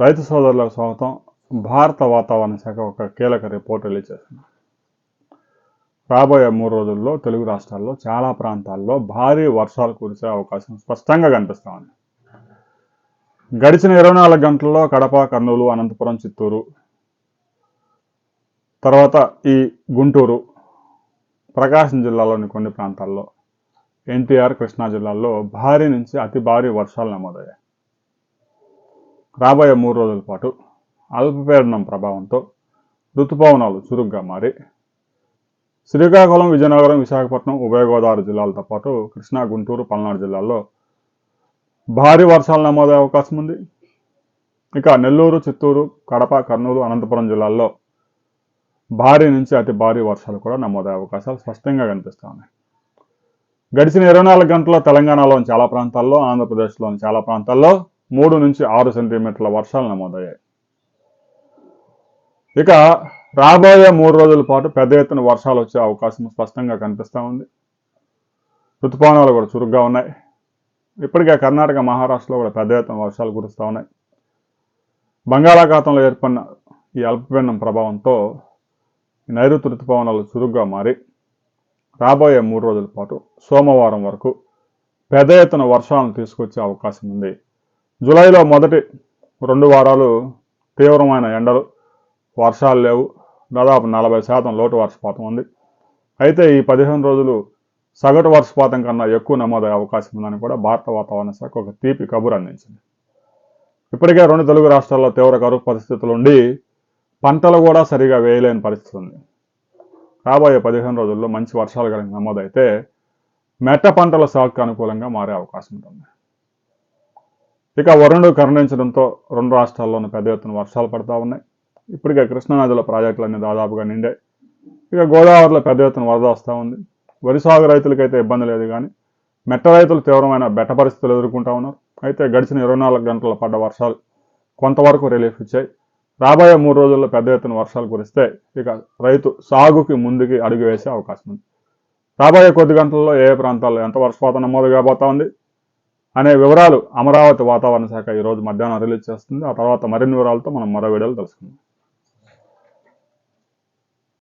రైతు సోదరులకు స్వాగతం. భారత వాతావరణ శాఖ ఒక కీలక రిపోర్ట్ రిలీజ్ చేసింది. రాబోయే మూడు రోజుల్లో తెలుగు రాష్ట్రాల్లో చాలా ప్రాంతాల్లో భారీ వర్షాలు కురిసే అవకాశం స్పష్టంగా కనిపిస్తా ఉంది. గడిచిన ఇరవై నాలుగు గంటల్లో కడప కర్నూలు అనంతపురం చిత్తూరు తర్వాత ఈ గుంటూరు ప్రకాశం జిల్లాలోని కొన్ని ప్రాంతాల్లో ఎన్టీఆర్ కృష్ణా జిల్లాల్లో భారీ నుంచి అతి భారీ వర్షాలు నమోదయ్యాయి. రాబోయే మూడు రోజుల పాటు అల్పపీడనం ప్రభావంతో ఋతుపవనాలు చురుగ్గా మారి శ్రీకాకుళం విజయనగరం విశాఖపట్నం ఉభయ గోదావరి జిల్లాలతో పాటు కృష్ణా గుంటూరు పల్నాడు జిల్లాల్లో భారీ వర్షాలు నమోదయ్యే అవకాశం ఉంది. ఇక నెల్లూరు చిత్తూరు కడప కర్నూలు అనంతపురం జిల్లాల్లో భారీ నుంచి అతి భారీ వర్షాలు కూడా నమోదయ్యే అవకాశాలు స్పష్టంగా కనిపిస్తూ ఉన్నాయి. గడిచిన ఇరవై నాలుగు గంటల్లో తెలంగాణలోని చాలా ప్రాంతాల్లో ఆంధ్రప్రదేశ్లోని చాలా ప్రాంతాల్లో మూడు నుంచి ఆరు సెంటీమీటర్ల వర్షాలు నమోదయ్యాయి. ఇక రాబోయే మూడు రోజుల పాటు పెద్ద ఎత్తున వర్షాలు వచ్చే అవకాశం స్పష్టంగా కనిపిస్తూ ఉంది. ఋతుపవనాలు కూడా చురుగ్గా ఉన్నాయి. ఇప్పటికే కర్ణాటక మహారాష్ట్రలో కూడా పెద్ద ఎత్తున వర్షాలు కురుస్తూ ఉన్నాయి. బంగాళాఖాతంలో ఏర్పడిన ఈ అల్పపీడనం ప్రభావంతో ఈ నైరుతి ఋతుపవనాలు చురుగ్గా మారి రాబోయే మూడు రోజుల పాటు సోమవారం వరకు పెద్ద ఎత్తున వర్షాలను తీసుకొచ్చే అవకాశం ఉంది. జూలైలో మొదటి రెండు వారాలు తీవ్రమైన ఎండలు వర్షాలు లేవు. దాదాపు నలభై శాతం లోటు వర్షపాతం ఉంది. అయితే ఈ పదిహేను రోజులు సగటు వర్షపాతం కన్నా ఎక్కువ నమోదయ్యే అవకాశం ఉందని కూడా భారత వాతావరణ శాఖ ఒక తీపి కబురు అందించింది. ఇప్పటికే రెండు తెలుగు రాష్ట్రాల్లో తీవ్ర కరువు పరిస్థితులు ఉండి పంటలు కూడా సరిగా వేయలేని పరిస్థితి ఉంది. రాబోయే పదిహేను రోజుల్లో మంచి వర్షాలు కలిగిన నమోదైతే మెట్ట పంటల సాగుకు అనుకూలంగా మారే అవకాశం ఉంటుంది. ఇక వరుణుడు కరుణించడంతో రెండు రాష్ట్రాల్లోనూ పెద్ద ఎత్తున వర్షాలు పడతా ఉన్నాయి. ఇప్పటికే కృష్ణానదిలో ప్రాజెక్టులన్నీ దాదాపుగా నిండాయి. ఇక గోదావరిలో పెద్ద ఎత్తున వరద వస్తూ ఉంది. వరి సాగు రైతులకైతే ఇబ్బంది లేదు కానీ మెట్ట రైతులు తీవ్రమైన బెట్ట పరిస్థితులు ఎదుర్కొంటా ఉన్నారు. అయితే గడిచిన ఇరవై నాలుగు గంటల పడ్డ వర్షాలు కొంతవరకు రిలీఫ్ ఇచ్చాయి. రాబోయే మూడు రోజుల్లో పెద్ద ఎత్తున వర్షాలు కురిస్తే ఇక రైతు సాగుకి ముందుకి అడుగు వేసే అవకాశం ఉంది. రాబోయే కొద్ది గంటల్లో ఏ ఏ ప్రాంతాల్లో ఎంత వర్షపాతం నమోదు కాబోతా ఉంది? అనే వివరాలు అమరావతి వాతావరణ శాఖ ఈరోజు మధ్యాహ్నం రిలీజ్ చేస్తుంది. ఆ తర్వాత మరిన్ని వివరాలతో మనం మరో వీడియోలు తెలుసుకుందాం